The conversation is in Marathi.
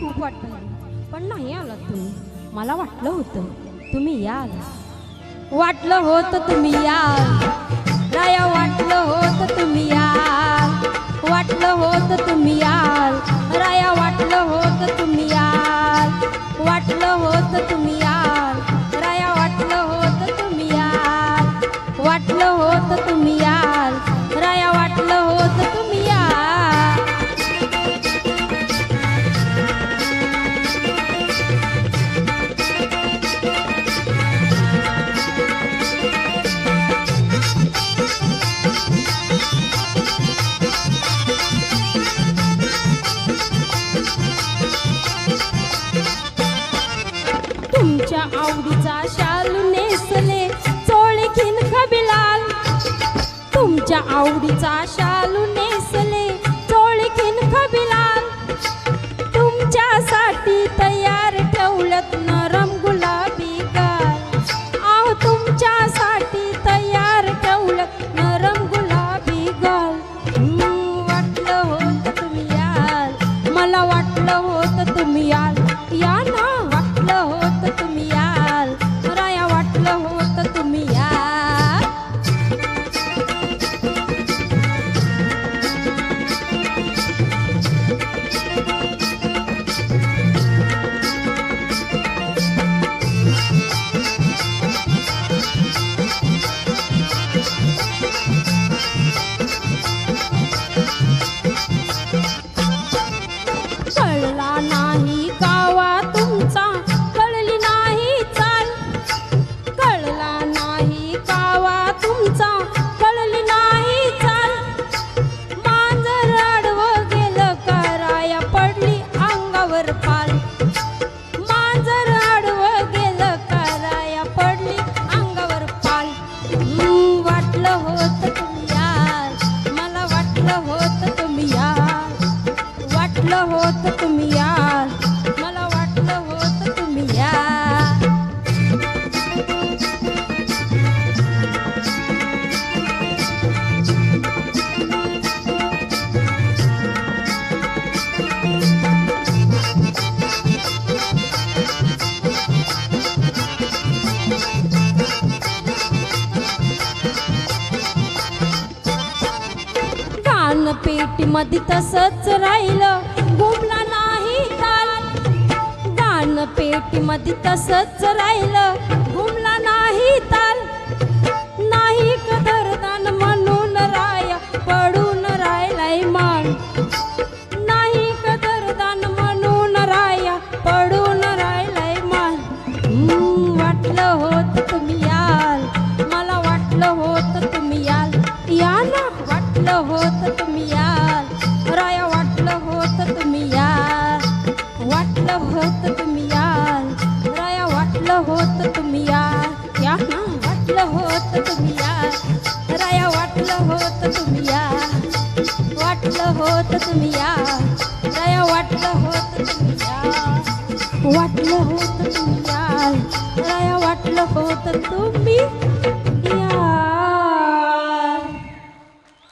खूप वाटलं. पण नाही आलात तुम्ही. मला वाटलं होतं तुम्ही याल. वाटलं होतं तुम्ही याल. तुमच्या आवडीचा शाल नेसले चोळखीन खबिलाल. तुमच्या आवडीचा शाल नेसले तुम्ही याल मला वाटलं तुम्ही या कान पेटी मध्ये तसंच राहिलं. घुमला नाही ताल दान पेटीमध्ये तसंच राहिलं. घुमला नाही ताल या वाटलं होत तुम्ही या. दया वाटलं होत तुम्ही या. वाटलं होत तुम्ही या. दया वाटलं होत तुम्ही